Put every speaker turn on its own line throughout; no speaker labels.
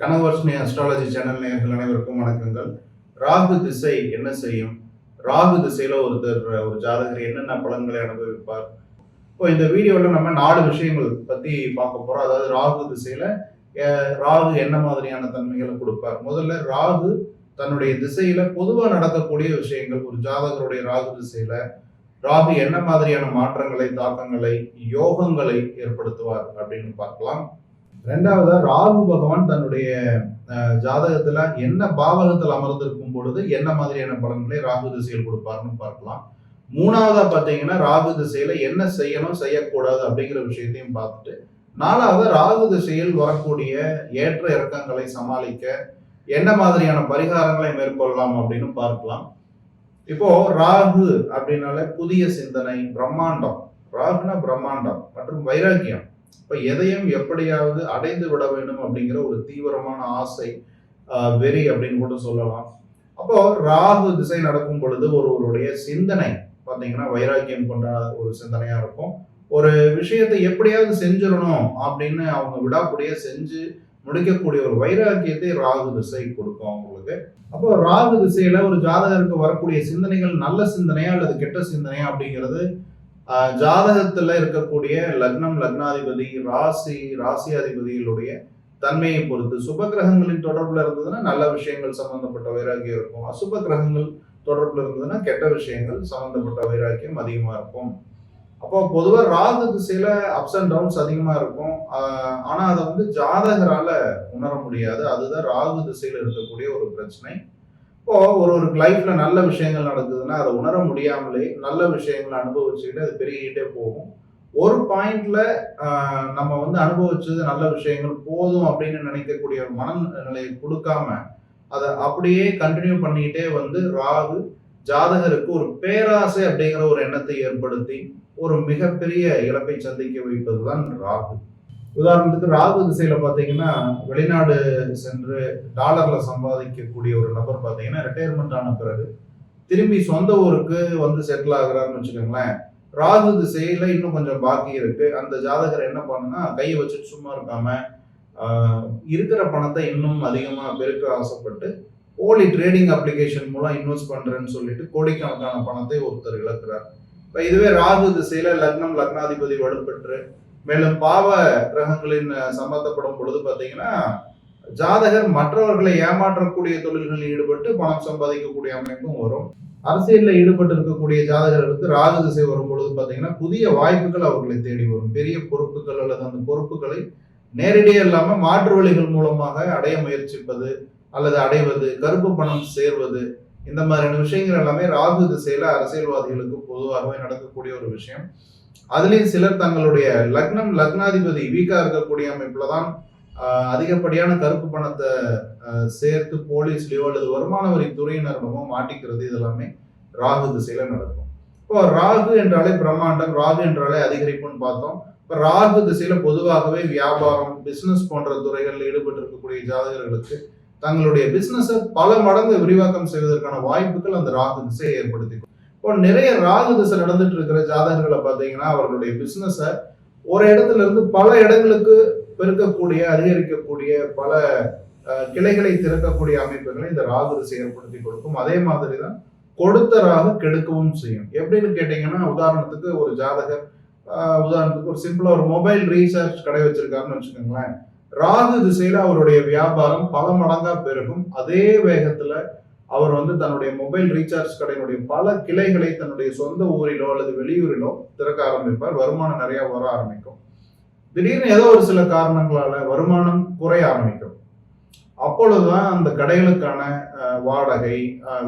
கனவர்ஷினி astrology channel நேர்கள் அனைவருக்கும் வணக்கங்கள். ராகு திசை என்ன செய்யும்? ராகு திசையில் ஒருத்தர் ஒரு ஜாதகர் என்னென்ன பலன்களை அனுபவிப்பார்? இப்போ இந்த வீடியோவில் நம்ம நாலு விஷயங்கள் பற்றி பார்க்க போகிறோம் அதாவது ராகு திசையில் ராகு என்ன மாதிரியான தன்மைகளை கொடுப்பார்? முதல்ல ராகு தன்னுடைய திசையில் பொதுவாக நடக்கக்கூடிய விஷயங்கள் ஒரு ஜாதகருடைய ராகு திசையில் ராகு என்ன மாதிரியான மாற்றங்களை தாக்கங்களை யோகங்களை ஏற்படுத்துவார் அப்படின்னு பார்க்கலாம். ரெண்டாவதா ராகு பகவான் தன்னுடைய ஜாதகத்துல என்ன பாவகத்தில் அமர்ந்திருக்கும் பொழுது என்ன மாதிரியான பலன்களை ராகு திசையில் கொடுப்பாருன்னு பார்க்கலாம். மூணாவதா பார்த்தீங்கன்னா ராகு திசையில என்ன செய்யணும் செய்யக்கூடாது அப்படிங்கிற விஷயத்தையும் பார்த்துட்டு நாலாவது ராகு திசையில் வரக்கூடிய ஏற்ற இறக்கங்களை சமாளிக்க என்ன மாதிரியான பரிகாரங்களை மேற்கொள்ளலாம் அப்படின்னு பார்க்கலாம். இப்போ ராகு அப்படின்னாலே புதிய சிந்தனை பிரம்மாண்டம். ராகுனா பிரம்மாண்டம் மற்றும் வைராக்கியம். இப்ப எதையும் எப்படியாவது அடைந்து விட வேண்டும் அப்படிங்கிற ஒரு தீவிரமான ஆசை வெறி அப்படின்னு கூட சொல்லலாம். அப்போ ராகு திசை நடக்கும் பொழுது ஒருவருடைய சிந்தனை பார்த்தீங்கன்னா வைராக்கியம் கொண்ட ஒரு சிந்தனையா இருக்கும். ஒரு விஷயத்தை எப்படியாவது செஞ்சிடணும் அப்படின்னு அவங்க விடாக்கூடிய செஞ்சு முடிக்கக்கூடிய ஒரு வைராக்கியத்தை ராகு திசை கொடுக்கும் அவங்களுக்கு. அப்போ ராகு திசையில ஒரு ஜாதகருக்கு வரக்கூடிய சிந்தனைகள் நல்ல சிந்தனையா அல்லது கெட்ட சிந்தனையா அப்படிங்கிறது ஜாதகத்துல இருக்கக்கூடிய லக்னம் லக்னாதிபதி ராசி ராசி அதிபதிகளுடைய தன்மையை பொறுத்து சுப கிரகங்களின் தொடர்புல இருந்ததுன்னா நல்ல விஷயங்கள் சம்பந்தப்பட்ட வைராக்கியம் இருக்கும். அசுப கிரகங்கள் தொடர்புல இருந்ததுன்னா கெட்ட விஷயங்கள் சம்பந்தப்பட்ட வைராக்கியம் அதிகமா இருக்கும். அப்போ பொதுவா ராகு திசையில அப்ஸ் அண்ட் டவுன்ஸ் அதிகமா இருக்கும். ஆனா அதை வந்து ஜாதகரால உணர முடியாது. அதுதான் ராகு திசையில இருக்கக்கூடிய ஒரு பிரச்சனை. இப்போ ஒரு ஒரு லைஃப்ல நல்ல விஷயங்கள் நடக்குதுன்னா அதை உணர முடியாமலே நல்ல விஷயங்களை அனுபவிச்சுக்கிட்டு அது பெருகிட்டே போகும். ஒரு பாயிண்ட்ல நம்ம வந்து அனுபவிச்சது நல்ல விஷயங்கள் போதும் அப்படின்னு நினைக்கக்கூடிய ஒரு மனநிலையை கொடுக்காம அதை அப்படியே கண்டினியூ பண்ணிக்கிட்டே வந்து ராகு ஜாதகருக்கு ஒரு பேராசை அப்படிங்கிற ஒரு எண்ணத்தை ஏற்படுத்தி ஒரு மிகப்பெரிய இழப்பை சந்திக்க வைப்பதுதான் ராகு. உதாரணத்துக்கு ராகு திசையில பாத்தீங்கன்னா வெளிநாடு சென்று டாலர்ல சம்பாதிக்கக்கூடிய ஒரு நபர் பாத்தீங்கன்னா ரிட்டையர்மெண்ட் ஆன பிறகு திரும்பி சொந்த ஊருக்கு வந்து செட்டில் ஆகுறாருன்னு வச்சுக்கோங்களேன். ராகு திசையில இன்னும் கொஞ்சம் பாக்கி இருக்கு. அந்த ஜாதகர் என்ன பண்ணுனா கையை வச்சுட்டு சும்மா இருக்காம இருக்கிற பணத்தை இன்னும் அதிகமா பெருக்க ஆசைப்பட்டு போலி ட்ரேடிங் அப்ளிகேஷன் மூலம் இன்வெஸ்ட் பண்றேன்னு சொல்லிட்டு கோடிக்கணக்கான பணத்தை ஒருத்தர் இழக்கிறார். இப்ப இதுவே ராகு திசையில லக்னம் லக்னாதிபதி வலுப்பெற்று மேலும் பாவ கிரகங்களின் சம்பந்தப்படும் பொழுது பார்த்தீங்கன்னா ஜாதகர் மற்றவர்களை ஏமாற்றக்கூடிய தொழில்களில் ஈடுபட்டு பணம் சம்பாதிக்கக்கூடிய அமைப்பும் வரும். அரசியலில் ஈடுபட்டு இருக்கக்கூடிய ஜாதகர்களுக்கு ராகு திசை வரும் பொழுது பார்த்தீங்கன்னா புதிய வாய்ப்புகள் அவர்களை தேடி வரும். பெரிய பொறுப்புகள் அல்லது அந்த பொறுப்புகளை நேரடியே இல்லாமல் மாற்று வழிகள் மூலமாக அடைய முயற்சிப்பது அல்லது அடைவது கருப்பு பணம் சேர்வது இந்த மாதிரியான விஷயங்கள் எல்லாமே ராகு திசையில அரசியல்வாதிகளுக்கு பொதுவாகவே நடக்கக்கூடிய ஒரு விஷயம். அதுலேயும் சிலர் தங்களுடைய லக்னம் லக்னாதிபதி வீக்காக இருக்கக்கூடிய அமைப்பில் தான் அதிகப்படியான கருப்பு பணத்தை சேர்த்து போலீஸ்லையோ அல்லது வருமான வரி துறையினரிடமோ மாட்டிக்கிறது இதெல்லாமே ராகு திசையில் நடக்கும். இப்போ ராகு என்றாலே பிரம்மாண்டம் ராகு என்றாலே அதிகரிப்புன்னு பார்த்தோம். இப்போ ராகு திசையில் பொதுவாகவே வியாபாரம் பிசினஸ் போன்ற துறைகளில் ஈடுபட்டு இருக்கக்கூடிய ஜாதகர்களுக்கு தங்களுடைய பிஸ்னஸை பல மடங்கு விரிவாக்கம் செய்வதற்கான வாய்ப்புகள் அந்த ராகு திசையை ஏற்படுத்தி இப்போ நிறைய ராகு திசை நடந்துட்டு இருக்கிற ஜாதகர்களை பார்த்தீங்கன்னா அவர்களுடைய பிஸ்னஸை ஒரு இடத்துல இருந்து பல இடங்களுக்கு பெருக்கக்கூடிய அதிகரிக்கக்கூடிய பல கிளைகளை திறக்கக்கூடிய அமைப்புகளை இந்த ராகு திசை ஏற்படுத்தி கொடுக்கும். அதே மாதிரி தான் கொடுத்த ராகு கெடுக்கவும் செய்யும். எப்படின்னு கேட்டீங்கன்னா உதாரணத்துக்கு ஒரு ஜாதகர் உதாரணத்துக்கு ஒரு சிம்பிளா ஒரு மொபைல் ரீசார்ஜ் கடை வச்சிருக்காருன்னு வச்சுக்கோங்களேன். ராகு திசையில அவருடைய வியாபாரம் பல மடங்கா பெருகும். அதே வேகத்துல அவர் வந்து தன்னுடைய மொபைல் ரீசார்ஜ் கடையினுடைய பல கிளைகளை தன்னுடைய சொந்த ஊரிலோ அல்லது வெளியூரிலோ திறக்க ஆரம்பிப்பார். வருமானம் நிறைய வர ஆரம்பிக்கும். திடீர்னு ஏதோ ஒரு சில காரணங்களால வருமானம் குறைய ஆரம்பிக்கும். அப்பொழுதுதான் அந்த கடைகளுக்கான வாடகை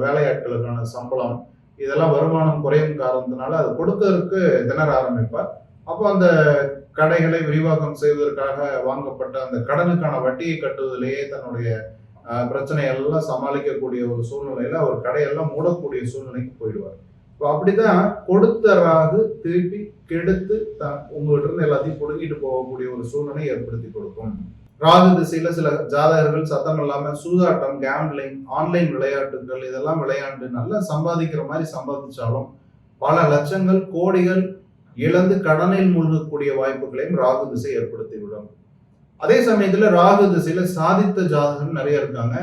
வேலையாட்களுக்கான சம்பளம் இதெல்லாம் வருமானம் குறையும் காரணத்தினால அது கொடுக்கறதுக்கு திணற ஆரம்பிப்பார். அப்போ அந்த கடைகளை விரிவாக்கம் செய்வதற்காக வாங்கப்பட்ட அந்த கடனுக்கான வட்டியை கட்டுவதிலேயே தன்னுடைய பிரச்சனை எல்லாம் சமாளிக்கக்கூடிய ஒரு சூழ்நிலையில அவர் கடையெல்லாம் மூடக்கூடிய சூழ்நிலைக்கு போயிடுவார். இப்போ அப்படிதான் கொடுத்த ராகு திருப்பி கெடுத்து த- உங்கள்கிட்ட இருந்து எல்லாத்தையும் புடுங்கிட்டு போகக்கூடிய ஒரு சூழ்நிலை ஏற்படுத்தி கொடுக்கும். ராகு திசையில சில ஜாதகர்கள் சத்தம் இல்லாம சூதாட்டம் கேம்பிளிங் ஆன்லைன் விளையாட்டுகள் இதெல்லாம் விளையாண்டு நல்லா சம்பாதிக்கிற மாதிரி சம்பாதிச்சாலும் பல லட்சங்கள் கோடிகள் இழந்து கடனில் மூழ்கக்கூடிய வாய்ப்புகளையும் ராகு திசை ஏற்படுத்தி அதே சமயத்தில் ராகு திசையில் சாதித்த ஜாதகம் நிறைய இருக்காங்க.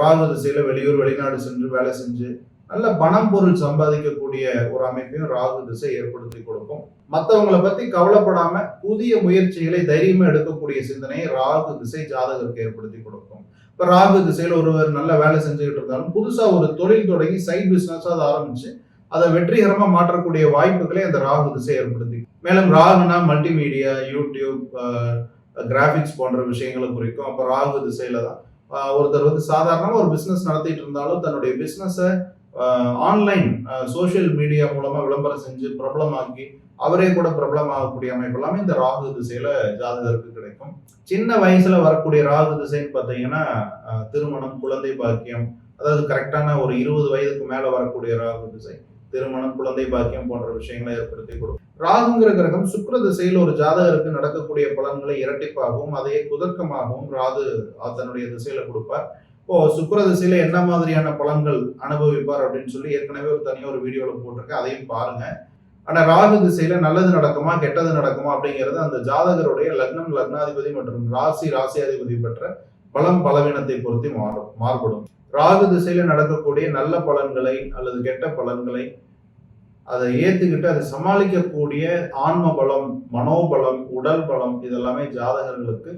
ராகு திசையில் வெளியூர் வெளிநாடு சென்று வேலை செஞ்சு நல்ல பணம் பொருள் சம்பாதிக்கக்கூடிய ஒரு அமைப்பையும் ராகு திசை ஏற்படுத்தி கொடுக்கும். மற்றவங்களை பற்றி கவலைப்படாம புதிய முயற்சிகளை தைரியமாக எடுக்கக்கூடிய சிந்தனையை ராகு திசை ஜாதகருக்கு ஏற்படுத்தி கொடுக்கும். இப்போ ராகு திசையில் ஒருவர் நல்ல வேலை செஞ்சுக்கிட்டு இருந்தாலும் புதுசாக ஒரு தொழில் தொடங்கி சைட் பிஸ்னஸாக அதை ஆரம்பிச்சு அதை வெற்றிகரமாக மாற்றக்கூடிய வாய்ப்புகளை அந்த ராகு திசை ஏற்படுத்தி மேலும் ராகுனா மல்டிமீடியா யூடியூப் கிராஃபிக்ஸ் போன்ற விஷயங்களை குறிக்கும். அப்போ ராகு திசையில தான் ஒருத்தர் வந்து சாதாரணமாக ஒரு பிஸ்னஸ் நடத்திட்டு இருந்தாலும் தன்னுடைய பிஸ்னஸை ஆன்லைன் சோஷியல் மீடியா மூலமாக விளம்பரம் செஞ்சு பிரபலமாக்கி அவரே கூட பிரபலமாகக்கூடிய அமைப்பு எல்லாமே இந்த ராகு திசையில ஜாதகருக்கு கிடைக்கும். சின்ன வயசுல வரக்கூடிய ராகு திசைன்னு பார்த்தீங்கன்னா திருமணம் குழந்தை பாக்கியம் அதாவது கரெக்டான ஒரு இருபது வயதுக்கு மேல வரக்கூடிய ராகு திசை. திருமணம் குழந்தை பாக்கியம் போன்ற விஷயங்களை ஏற்படுத்தி கொடுக்கும் ராகுங்கிற கிரகம் சுக்கர திசையில் ஒரு ஜாதகருக்கு நடக்கக்கூடிய பலன்களை இரட்டிப்பாகவும் அதையே குதர்க்கமாகவும் ராகு தன்னுடைய திசையில கொடுப்பார். இப்போ சுக்கிர திசையில என்ன மாதிரியான பலன்கள் அனுபவிப்பார் அப்படின்னு சொல்லி ஏற்கனவே ஒரு தனியாக ஒரு வீடியோவில் போட்டிருக்கேன். அதையும் பாருங்க. ஆனால் ராகு திசையில நல்லது நடக்குமா கெட்டது நடக்குமா அப்படிங்கிறது அந்த ஜாதகருடைய லக்னம் லக்னாதிபதி மற்றும் ராசி ராசியாதிபதி பெற்ற பலம் பலவீனத்தை பொறுத்து மாறும் மாறுபடும். ராகு திசையில நடக்கக்கூடிய நல்ல பலன்களை அல்லது கெட்ட பலன்களை அதை ஏத்துக்கிட்டு அதை சமாளிக்கக்கூடிய ஆன்ம பலம் மனோபலம் உடல் பலம் இதெல்லாமே ஜாதகர்களுக்கு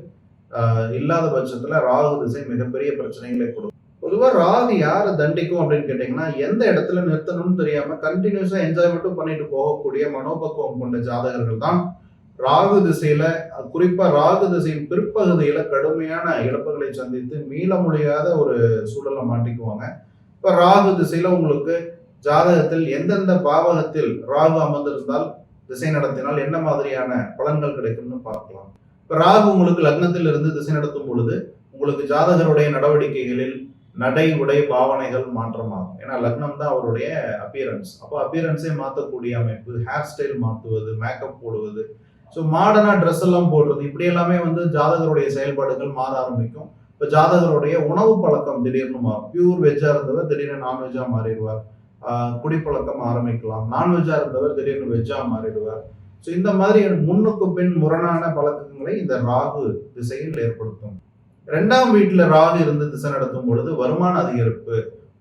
இல்லாத பட்சத்துல ராகு திசை மிகப்பெரிய பிரச்சனைகளை கொடுக்கும். பொதுவாக ராகு யாரை தண்டிக்கும் அப்படின்னு கேட்டீங்கன்னா எந்த இடத்துல நிறுத்தணும்னு தெரியாம கண்டினியூஸா என்ஜாய்மெண்ட்டும் பண்ணிட்டு போகக்கூடிய மனோபக்குவம் கொண்ட ஜாதகர்கள் தான் ராகு திசையில குறிப்பா ராகு திசையின் பிற்பகுதியில கடுமையான இழப்புகளை சந்தித்து மீள முடியாத ஒரு சூழலை மாட்டிக்குவாங்க. இப்ப ராகு திசையில உங்களுக்கு ஜாதகத்தில் எந்தெந்த பாவகத்தில் ராகு அமர்ந்திருந்தால் திசை நடத்தினால் என்ன மாதிரியான பலன்கள் கிடைக்கும்னு பார்க்கலாம். இப்ப ராகு உங்களுக்கு லக்னத்தில் இருந்து திசை நடத்தும் பொழுது உங்களுக்கு ஜாதகருடைய நடவடிக்கைகளில் நடை உடை பாவனைகள் மாற்றமாகும். ஏன்னா லக்னம் தான் அவருடைய அப்பியரன்ஸ் அப்போ அப்பியரன்ஸே மாற்றக்கூடிய அமைப்பு ஹேர் ஸ்டைல் மாற்றுவது மேக்கப் போடுவது ஸோ மாடர்னாக ட்ரெஸ் எல்லாம் போடுறது இப்படி எல்லாமே வந்து ஜாதகருடைய செயல்பாடுகள் மாற ஆரம்பிக்கும். இப்போ ஜாதகருடைய உணவு பழக்கம் திடீர்னு மாறும். பியூர் வெஜ்ஜாக இருந்தவர் திடீர்னு நான்வெஜ்ஜாக மாறிடுவார். குடிப்பழக்கம் ஆரம்பிக்கலாம். நான்வெஜ்ஜாக இருந்தவர் திடீர்னு வெஜ்ஜாக மாறிடுவார். ஸோ இந்த மாதிரி முன்னுக்கு பின் முரணான பழக்கங்களை இந்த ராகு திசையில் ஏற்படுத்தும். ரெண்டாம் வீட்டில் ராகு இருந்து திசை நடத்தும் பொழுது வருமான அதிகரிப்பு.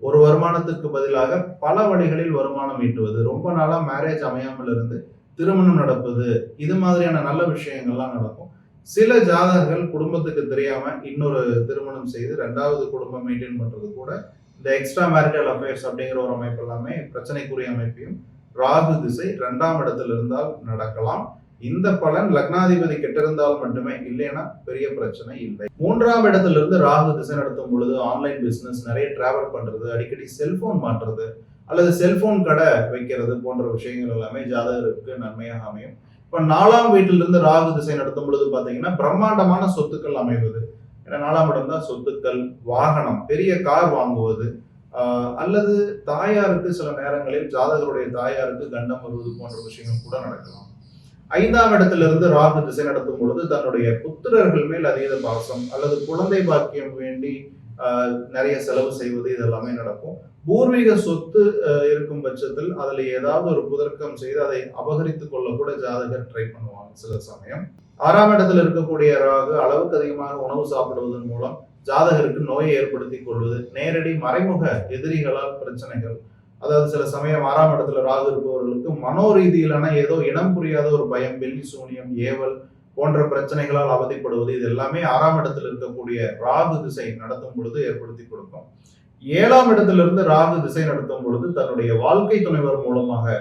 ஒரு வருமானத்துக்கு பதிலாக பல வழிகளில் வருமானம் ஈட்டுவது. ரொம்ப நாளாக மேரேஜ் அமையாமல் இருந்து திருமணம் நடப்பது இது மாதிரியான நல்ல விஷயங்கள்லாம் நடக்கும். சில ஜாதகர்கள் குடும்பத்துக்கு தெரியாம இன்னொரு திருமணம் செய்து ரெண்டாவது குடும்பம் மெயின்டைன் பண்றது கூட இந்த எக்ஸ்ட்ரா மேரிட்டல் அஃபேர்ஸ் அப்படிங்கிற ஒரு அமைப்பு எல்லாமே பிரச்சனைக்குரிய அமைப்பையும் ராகு திசை இரண்டாம் இடத்துல இருந்தால் நடக்கலாம். இந்த பலன் லக்னாதிபதி கெட்டிருந்தால் மட்டுமே இல்லைன்னா பெரிய பிரச்சனை இல்லை. மூன்றாம் இடத்துல இருந்து ராகு திசை நடத்தும் பொழுது ஆன்லைன் பிசினஸ் நிறைய டிராவல் பண்றது அடிக்கடி செல்போன் மாற்றுறது அல்லது செல்போன் கடை வைக்கிறது போன்ற விஷயங்கள் எல்லாமே ஜாதகருக்கு நன்மையாக அமையும். இப்ப நாலாம் வீட்டிலிருந்து ராகு திசை நடத்தும் பொழுது பாத்தீங்கன்னா பிரம்மாண்டமான சொத்துக்கள் அமைவது. ஏன்னா நாலாம் இடம் தான் சொத்துக்கள் வாகனம் பெரிய கார் வாங்குவது. அல்லது தாயாருக்கு சில நேரங்களில் ஜாதகருடைய தாயாருக்கு கண்டம் வருவது போன்ற விஷயங்கள் கூட நடக்கலாம். ஐந்தாம் இடத்திலிருந்து ராகு திசை நடத்தும் பொழுது தன்னுடைய புத்திரர்கள் மேல் அதீத பாசம் அல்லது குழந்தை பாக்கியம் வேண்டி நிறைய செலவு செய்வது இதெல்லாமே நடக்கும். பூர்வீக சொத்து இருக்கும் பட்சத்தில் அதில் ஏதாவது ஒரு புதர்க்கம் செய்து அதை அபகரித்து கொள்ள கூட ஜாதகர் ட்ரை பண்ணுவாங்க சில சமயம். ஆறாம் இடத்தில் இருக்கக்கூடிய ராகு அளவுக்கு அதிகமாக உணவு சாப்பிடுவதன் மூலம் ஜாதகருக்கு நோயை ஏற்படுத்தி கொள்வது நேரடி மறைமுக எதிரிகளால் பிரச்சனைகள். அதாவது சில சமயம் ஆறாம் இடத்துல ராகு இருப்பவர்களுக்கு மனோ ரீதியிலான ஏதோ இனம் புரியாத ஒரு பயம் வெள்ளி சூனியம் ஏவல் போன்ற பிரச்சனைகளால் அவதிப்படுவது இது எல்லாமே ஆறாம் இடத்துல இருக்கக்கூடிய ராகு திசை நடத்தும் பொழுது ஏற்படுத்தி கொடுக்கும். ஏழாம் இடத்திலிருந்து ராகு திசை நடத்தும் பொழுது தன்னுடைய வாழ்க்கை துணைவர் மூலமாக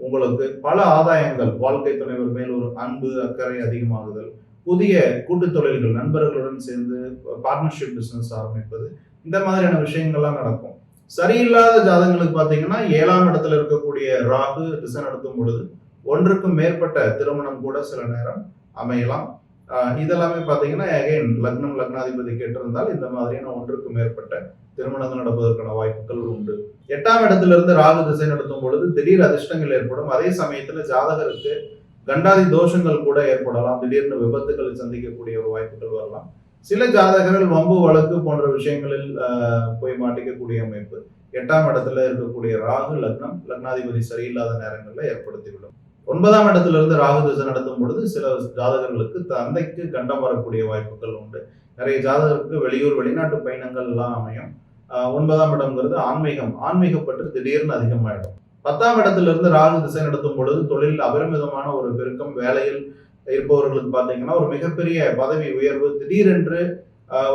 உங்களுக்கு பல ஆதாயங்கள் வாழ்க்கை துணைவர் மேல் ஒரு அன்பு அக்கறை அதிகமாகுதல் புதிய கூட்டு தொழில்கள் நண்பர்களுடன் சேர்ந்து பார்ட்னர்ஷிப் பிசினஸ் ஆரம்பிப்பது இந்த மாதிரியான விஷயங்கள்லாம் நடக்கும். சரியில்லாத ஜாதகங்களுக்கு பார்த்தீங்கன்னா ஏழாம் இடத்துல இருக்கக்கூடிய ராகு திசை நடத்தும் பொழுது ஒன்றுக்கும் மேற்பட்ட திருமணம் கூட சில நேரம் அமையலாம். இதெல்லாமே பார்த்தீங்கன்னா அகைன் லக்னம் லக்னாதிபதி கேட்டிருந்தால் இந்த மாதிரியான ஒன்றுக்கும் மேற்பட்ட திருமணங்கள் நடப்பதற்கான வாய்ப்புகள் உண்டு. எட்டாம் இடத்துல இருந்து ராகு திசை நடத்தும் பொழுது திடீர் அதிர்ஷ்டங்கள் ஏற்படும். அதே சமயத்தில் ஜாதகருக்கு கண்டாதி தோஷங்கள் கூட ஏற்படலாம். திடீர்னு விபத்துக்களை சந்திக்கக்கூடிய ஒரு வாய்ப்புகள் வரலாம். சில ஜாதகர்கள் வம்பு வழக்கு போன்ற விஷயங்களில் போய் மாட்டிக்கக்கூடிய அமைப்பு. எட்டாம் இடத்துல இருக்கக்கூடிய ராகு லக்னம் லக்னாதிபதி சரியில்லாத நேரங்களில் ஏற்படுத்திவிடும். ஒன்பதாம் இடத்துல இருந்து ராகு திசை நடத்தும் பொழுது சில ஜாதகர்களுக்கு தந்தைக்கு கண்டம் வரக்கூடிய வாய்ப்புகள் உண்டு. நிறைய ஜாதகருக்கு வெளியூர் வெளிநாட்டு பயணங்கள் எல்லாம் அமையும். ஒன்பதாம் இடம்ங்கிறது ஆன்மீகம். ஆன்மீக பற்று திடீர்னு அதிகமாயிடும். பத்தாம் இடத்துல இருந்து ராகு திசை நடத்தும் பொழுது தொழில் அபரிமிதமான ஒரு பெருக்கம் வேலையில் இருப்பவர்களுக்கு பார்த்தீங்கன்னா ஒரு மிகப்பெரிய பதவி உயர்வு திடீரென்று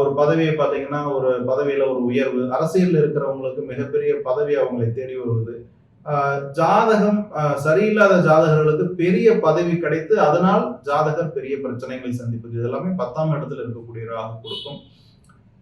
ஒரு பதவியை பார்த்தீங்கன்னா ஒரு பதவியில ஒரு உயர்வு அரசியலில் இருக்கிறவங்களுக்கு மிகப்பெரிய பதவி அவங்களை தேடி வருவது ஜாதகம் சரியில்லாத ஜாதகர்களுக்கு பெரிய பதவி கிடைத்து அதனால் ஜாதகர் பெரிய பிரச்சனைகளை சந்திப்பது. இதெல்லாமே பத்தாம் இடத்துல இருக்கக்கூடிய ராகு கொடுக்கும்.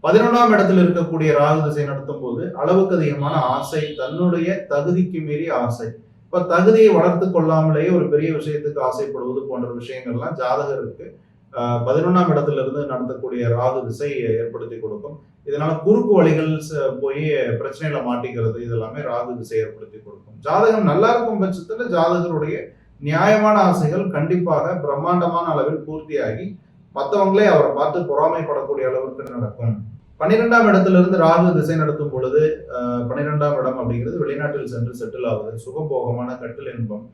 பதினொன்றாம் இடத்துல இருக்கக்கூடிய ராகு திசை நடத்தும் போது அளவுக்கு அதிகமான ஆசை தன்னுடைய தகுதிக்கு மீறி ஆசை. இப்ப தகுதியை வளர்த்து கொள்ளாமலேயே ஒரு பெரிய விஷயத்துக்கு ஆசைப்படுவது போன்ற விஷயங்கள்லாம் ஜாதகருக்கு ஆஹ் பதினொன்றாம் இடத்துல இருந்து நடத்தக்கூடிய ராகு திசை ஏற்படுத்தி கொடுக்கும். இதனால குறுக்கு வழிகள் ச- போய் பிரச்சனையில மாட்டிக்கிறது இதெல்லாமே ராகு திசை ஏற்படுத்தி கொடுக்கும். ஜாதகம் நல்லா இருக்கும் பட்சத்துல ஜாதகருடைய நியாயமான ஆசைகள் கண்டிப்பாக பிரம்மாண்டமான அளவில் பூர்த்தியாகி மற்றவங்களே அவரை பார்த்து பொறாமைப்படக்கூடிய அளவிற்கு நடக்கும். பன்னிரெண்டாம் இடத்துல இருந்து ராகு திசை நடத்தும் பொழுது பன்னிரெண்டாம் இடம் அப்படிங்கிறது வெளிநாட்டில் சென்று செட்டில் ஆகுது சுகபோகமான கட்டில் இன்பம்.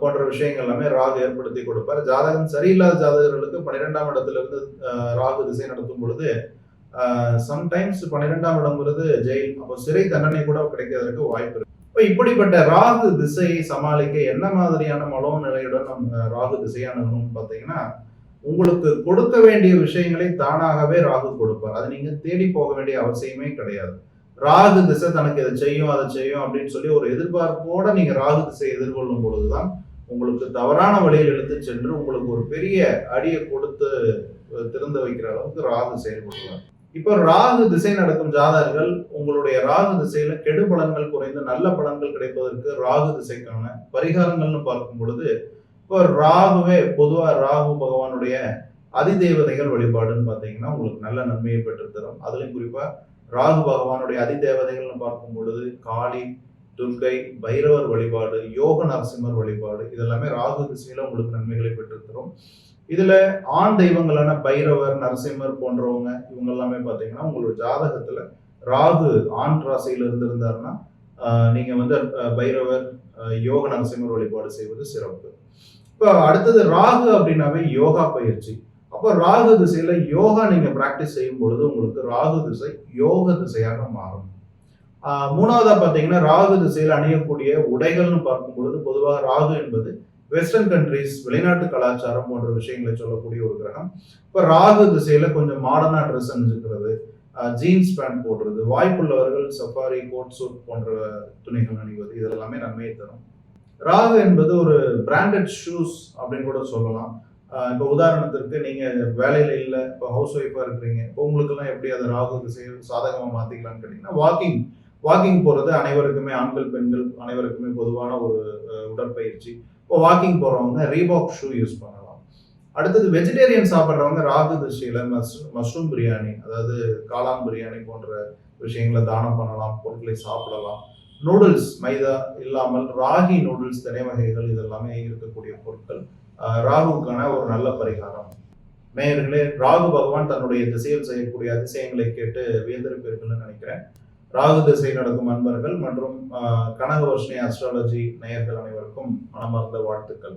போன்ற விஷயங்கள் எல்லாமே ராகு ஏற்படுத்தி கொடுப்பார். ஜாதகம் சரியில்லாத ஜாதகர்களுக்கு பன்னிரெண்டாம் இடத்துல இருந்து ராகு திசை நடத்தும் பொழுது சம்டைம்ஸ் பன்னிரெண்டாம் இடம்ங்கிறது ஜெயில் அப்போ சிறை தண்டனை கூட கிடைக்கிறதுக்கு வாய்ப்பு இருக்கு. இப்போ இப்படிப்பட்ட ராகு திசையை சமாளிக்க என்ன மாதிரியான மலோ நிலையுடன் நம்ம ராகு திசையானதுன்னு அணுகணும்னு பார்த்தீங்கன்னா உங்களுக்கு கொடுக்க வேண்டிய விஷயங்களை தானாகவே ராகு கொடுப்பார். அது நீங்கள் தேடி போக வேண்டிய அவசியமே கிடையாது. ராகு திசை தனக்கு இதை செய்யும் அதை செய்யும் அப்படின்னு சொல்லி ஒரு எதிர்பார்ப்போட நீங்க ராகு திசை எதிர்கொள்ளும் பொழுதுதான் உங்களுக்கு தவறான வழியில் எடுத்து சென்று உங்களுக்கு ஒரு பெரிய அடியை கொடுத்து திறந்து வைக்கிற அளவுக்கு ராகு செயல்படுவார் இப்போ ராகு திசை நடக்கும் ஜாதகர்கள் உங்களுடைய ராகு திசையில கெடு பலன்கள் குறைந்து நல்ல பலன்கள் கிடைப்பதற்கு ராகு திசைக்கான பரிகாரங்கள்னு பார்க்கும் பொழுது இப்போ ராகுவே பொதுவா ராகு பகவானுடைய அதிதேவதைகள் வழிபாடுன்னு பார்த்தீங்கன்னா உங்களுக்கு நல்ல நன்மையை பெற்றுத்தரும் அதுலயும் குறிப்பாக ராகு பகவானுடைய அதிதேவதைகள்னு பார்க்கும் பொழுது காளி துர்கை பைரவர் வழிபாடு யோக நரசிம்மர் வழிபாடு இதெல்லாமே ராகு திசையில உங்களுக்கு நன்மைகளை பெற்றுத்தரும். இதுல ஆண் தெய்வங்களான பைரவர் நரசிம்மர் போன்றவங்க இவங்க எல்லாமே பார்த்தீங்கன்னா உங்களோட ஜாதகத்துல ராகு ஆண் ராசியில இருந்திருந்தாருன்னா நீங்க வந்து பைரவர் யோக நரசிம்மர் வழிபாடு செய்வது சிறப்பு. இப்போ அடுத்தது ராகு அப்படின்னாவே யோகா பயிற்சி. அப்போ ராகு திசையில யோகா நீங்க பிராக்டிஸ் செய்யும் பொழுது உங்களுக்கு ராகு திசை யோக திசையாக மாறும். மூணாவதாக மூணாவதா ராகு திசையில் அணியக்கூடிய உடைகள்னு பார்க்கும் பொழுது பொதுவாக ராகு என்பது வெஸ்டர்ன் கண்ட்ரீஸ் வெளிநாட்டு கலாச்சாரம் போன்ற விஷயங்களை சொல்லக்கூடிய ஒரு கிரகம். இப்போ ராகு திசையில கொஞ்சம் மாடர்னா ட்ரெஸ் அணிஞ்சுக்கிறது ஜீன்ஸ் பேண்ட் போடுறது வாய்ப்புள்ளவர்கள் சஃபாரி கோட் சூட் போன்ற துணிகள் அணிவது இதெல்லாமே நன்மையை தரும். ராகு என்பது ஒரு பிராண்டட் ஷூஸ் அப்படின்னு கூட சொல்லலாம். இப்போ உதாரணத்திற்கு நீங்கள் வேலையில் இல்லை இப்போ ஹவுஸ் ஒய்ஃபாக இருக்கிறீங்க இப்போ உங்களுக்கெல்லாம் எப்படி அதை ராகு செய்ய சாதகமாக மாற்றிக்கலாம்னு கேட்டிங்கன்னா வாக்கிங் வாக்கிங் போகிறது அனைவருக்குமே ஆண்கள் பெண்கள் அனைவருக்குமே பொதுவான ஒரு உடற்பயிற்சி. இப்போ வாக்கிங் போகிறவங்க ரீபாக் ஷூ யூஸ் பண்ணலாம். அடுத்தது வெஜிடேரியன் சாப்பிட்றவங்க ராகு திசையில் மஸ் மஷ்ரூம் பிரியாணி அதாவது காளான் பிரியாணி போன்ற விஷயங்களை தானம் பண்ணலாம் பொருட்களை சாப்பிடலாம். நூடுல்ஸ் மைதா இல்லாமல் ராகி நூடுல்ஸ் தினை வகைகள் இதெல்லாமே இருக்கக்கூடிய பொருட்கள். ராகுவுக்கான ஒரு நல்ல பரிகாரம். நேயர்களே ராகு பகவான் தன்னுடைய திசையில் செய்யக்கூடிய அதிசயங்களை கேட்டு வியந்திருப்பீர்கள்னு நினைக்கிறேன். ராகு திசை நடக்கும் அன்பர்கள் மற்றும் கனக கனகவர்ஷினி அஸ்ட்ராலஜி நேயர்கள் அனைவருக்கும் மனமார்ந்த வாழ்த்துக்கள்.